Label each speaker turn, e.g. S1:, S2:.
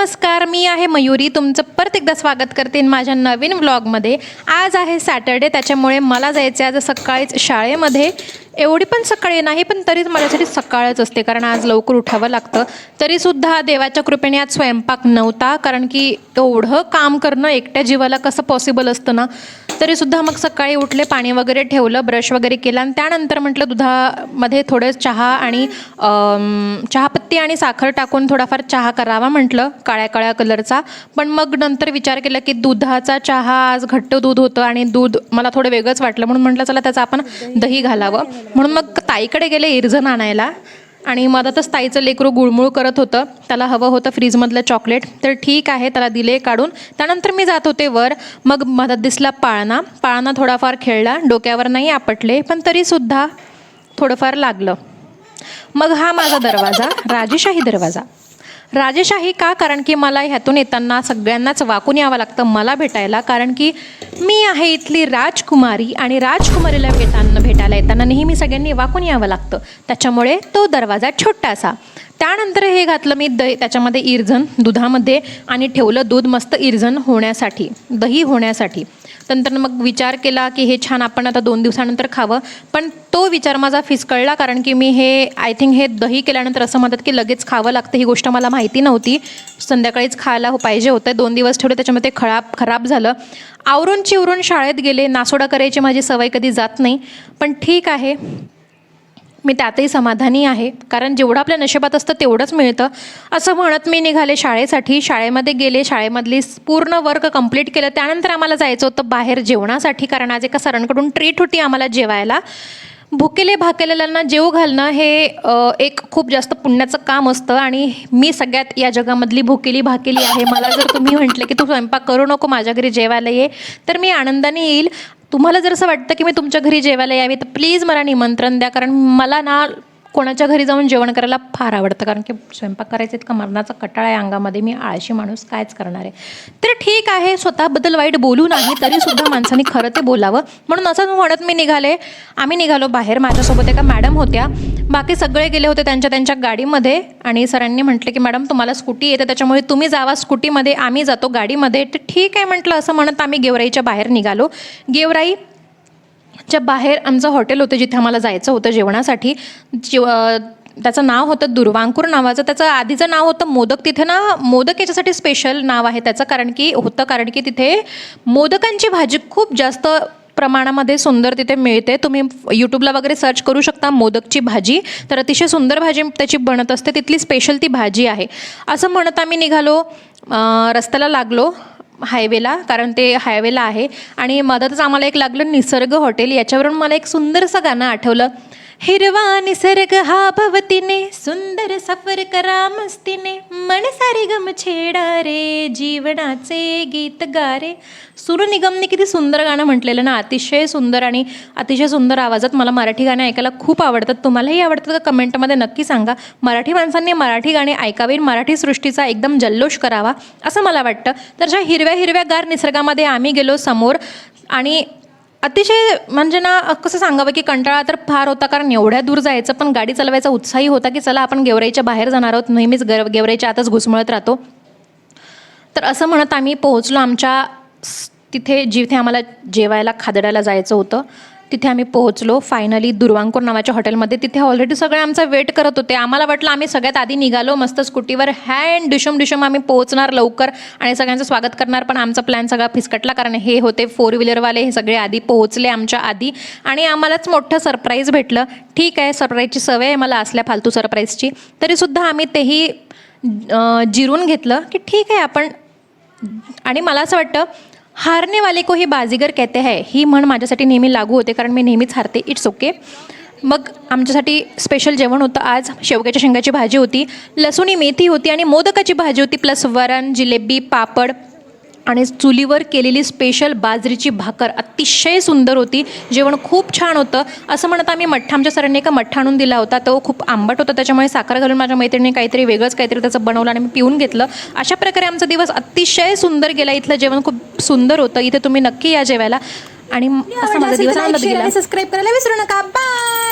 S1: नमस्कार मी आहे मयुरी. तुमचं परत एकदा स्वागत करते माझ्या नवीन व्लॉगमध्ये. आज आहे सॅटर्डे त्याच्यामुळे मला जायचं आहे आज सकाळीच शाळेमध्ये. एवढी पण सकाळी नाही पण तरीच माझ्यासाठी सकाळच असते कारण आज लवकर उठावं लागतं. तरीसुद्धा देवाच्या कृपेने आज स्वयंपाक नव्हता कारण की एवढं काम करणं एकट्या जीवाला कसं पॉसिबल असतं ना? तरीसुद्धा मग सकाळी उठले पाणी वगैरे ठेवलं ब्रश वगैरे केला आणि त्यानंतर म्हटलं दुधामध्ये थोडं चहा आणि चहापत्ती आणि साखर टाकून थोडाफार चहा करावा म्हटलं काळ्या काळ्या कलरचा. पण मग नंतर विचार केला की दुधाचा चहा आज घट्ट दूध होतं आणि दूध मला थोडं वेगळंच वाटलं. म्हणून म्हटलं चला त्याचं आपण दही घालावं. म्हणून मग ताईकडे गेले इरझन आणायला. आणि मधातच ताईचं लेकरू गुळमुळ करत होतं. त्याला हवं होतं फ्रीजमधलं चॉकलेट. तर ठीक आहे त्याला दिले काढून. त्यानंतर मी जात होते वर. मग मधात दिसला पाळणा. पाळणा थोडाफार खेळला. डोक्यावर नाही आपटले पण तरीसुद्धा थोडंफार लागलं. मग हा माझा दरवाजा. राजेशाही दरवाजा. राजेशाही का? कारण की मला ह्यातून येताना सगळ्यांनाच वाकून यावं लागतं मला भेटायला. कारण की मी आहे इथली राजकुमारी आणि राजकुमारीला भेटांना भेटायला येताना नेहमी सगळ्यांनी वाकून यावं लागतं. त्याच्यामुळे तो दरवाजा छोटासा. त्यानंतर हे घातलं मी दही त्याच्यामध्ये इरझन दुधामध्ये आणि ठेवलं दूध मस्त इरझन होण्यासाठी दही होण्यासाठी. नंतर मग विचार केला की हे छान आपण आता दोन दिवसानंतर खावं पण तो विचार माझा फिसकळला कारण की मी हे आय थिंक हे दही केल्यानंतर असं म्हणतात की लगेच खावं लागतं ही गोष्ट मला माहिती नव्हती. संध्याकाळीच खायला हो- पाहिजे होतं दोन दिवस ठेवले त्याच्यामध्ये खराब खराब झालं. आवरून चिवरून शाळेत गेले नासोडा करायची माझी सवय कधी जात नाही. पण ठीक आहे मी त्यातही समाधानी आहे. कारण जेवढं आपल्या नशिबात असतं तेवढंच मिळतं. असं म्हणत मी निघाले शाळेसाठी. शाळेमध्ये गेले. शाळेमधली पूर्ण वर्क कंप्लीट केलं. त्यानंतर आम्हाला जायचं होतं बाहेर जेवणासाठी. कारण आज एका सरांकडून ट्रीट होती आम्हाला जेवायला. भुकेले भाकेलेल्यांना जेव घालणं हे एक खूप जास्त पुण्याचं काम असतं. आणि मी सगळ्यात या जगामधली भुकेली भाकेली आहे. मला जर तुम्ही म्हटलं की तू स्वयंपाक करू नको माझ्या घरी जेवायला ये तर मी आनंदाने येईल. तुम्हाला जर असं वाटतं की मी तुमच्या घरी जेवायला यावी तर प्लीज मला निमंत्रण द्या. कारण मला ना कोणाच्या घरी जाऊन जेवण करायला फार आवडतं. कारण की स्वयंपाक करायचं इतका मरणाचा कटाळा आहे अंगामध्ये. मी आळशी माणूस कायच करणार आहे. तर ठीक आहे स्वतःबद्दल वाईट बोलू नाही तरीसुद्धा माणसाने खरं ते बोलावं. म्हणून असं म्हणत मी निघाले. आम्ही निघालो बाहेर. माझ्यासोबत एका मॅडम होत्या. बाकी सगळे गेले होते त्यांच्या त्यांच्या गाडीमध्ये आणि सरांनी म्हटले की मॅडम तुम्हाला स्कूटी येते त्याच्यामुळे तुम्ही जावा स्कूटीमध्ये आम्ही जातो गाडीमध्ये. तर ठीक आहे म्हटलं असं म्हणत आम्ही गेवराईच्या बाहेर निघालो. गेवराई च्या बाहेर आमचं हॉटेल होतं जिथे आम्हाला जायचं होतं जेवणासाठी. जेव त्याचं नाव होतं दुर्वांकूर नावाचं. त्याचं आधीचं नाव होतं मोदक. तिथे ना मोदक याच्यासाठी स्पेशल नाव आहे त्याचं कारण की होतं कारण की तिथे मोदकांची भाजी खूप जास्त प्रमाणामध्ये सुंदर तिथे मिळते. तुम्ही यूट्यूबला वगैरे सर्च करू शकता मोदकची भाजी. तर अतिशय सुंदर भाजी त्याची बनत असते. तिथली स्पेशल ती भाजी आहे. असं म्हणत आम्ही निघालो रस्त्याला लागलो हायवेला कारण ते हायवेला आहे. आणि मधातच आम्हाला एक लागलं निसर्ग हॉटेल याच्यावरून मला एक सुंदरसं गाणं आठवलं. हिरवा निसर्ग हा भवतीने सुंदर सफर करा मस्तीने मन सारे गम छेडा रे जीवनाचे गीत गारे सुर निगमने किती सुंदर गाणं म्हटलेलं ना अतिशय सुंदर आणि अतिशय सुंदर आवाजात मला मराठी गाणे ऐकायला खूप आवडतात. तुम्हालाही आवडतात का कमेंटमध्ये नक्की सांगा. मराठी माणसांनी मराठी गाणे ऐकावे मराठी सृष्टीचा एकदम जल्लोष करावा असं मला वाटतं. तर ज्या हिरव्या हिरव्या गार निसर्गामध्ये आम्ही गेलो समोर आणि अतिशय म्हणजे ना कसं सांगावं की कंटाळा तर फार होता कारण एवढ्या दूर जायचं पण गाडी चालवायचा उत्साही होता की चला आपण गेवराईच्या बाहेर जाणार आहोत. नेहमीच गर गेवराईच्या आतच घुसमळत राहतो. तर असं म्हणत आम्ही पोहोचलो आमच्या तिथे जिथे आम्हाला जेवायला खादडायला जायचं होतं. तिथे आम्ही पोहोचलो. फायनली दुर्वांकूर नावाच्या हॉटेलमध्ये तिथे ऑलरेडी सगळे आमचा वेट करत होते. आम्हाला वाटलं आम्ही सगळ्यात आधी निघालो मस्त स्कूटीवर हँड डिशम डिशम आम्ही पोहोचणार लवकर आणि सगळ्यांचं स्वागत करणार. पण आमचा प्लॅन सगळा फिसकटला कारण हे होते फोर व्हीलरवाले हे सगळे आधी पोहोचले आमच्या आधी. आणि आम्हालाच मोठं सरप्राईज भेटलं. ठीक आहे सरप्राईजची सवय आहे मला असल्या फालतू सरप्राईजची तरीसुद्धा आम्ही तेही जिरून घेतलं की ठीक आहे आपण आणि मला असं वाटतं हारने वाले को ही बाजीगर कहते है। ही म्हण माझ्यासाठी नेहमी लागू होते कारण मी नेहमीच हारते. इट्स ओके मग आमच्यासाठी स्पेशल जेवण होतं. आज शेवग्याच्या शेंगाची भाजी होती. लसूणी मेथी होती आणि मोदकाची भाजी होती. प्लस वरण जिलेबी पापड आणि चुलीवर केलेली स्पेशल बाजरीची भाकर अतिशय सुंदर होती. जेवण खूप छान होतं. असं म्हणत आम्ही मठ्ठा आमच्या सरांनी एका मठ्ठा आणून दिला होता. तो खूप आंबट होता. त्याच्यामुळे साखर घालून माझ्या मैत्रिणीने काहीतरी वेगळंच काहीतरी त्याचं बनवलं आणि मी पिऊन घेतलं. अशा प्रकारे आमचा दिवस अतिशय सुंदर गेला. इथलं जेवण खूप सुंदर होतं. इथे तुम्ही नक्की या जेवायला. आणि असा माझा दिवस आनंदात गेला.
S2: सबस्क्राईब करायला विसरू नका. बाय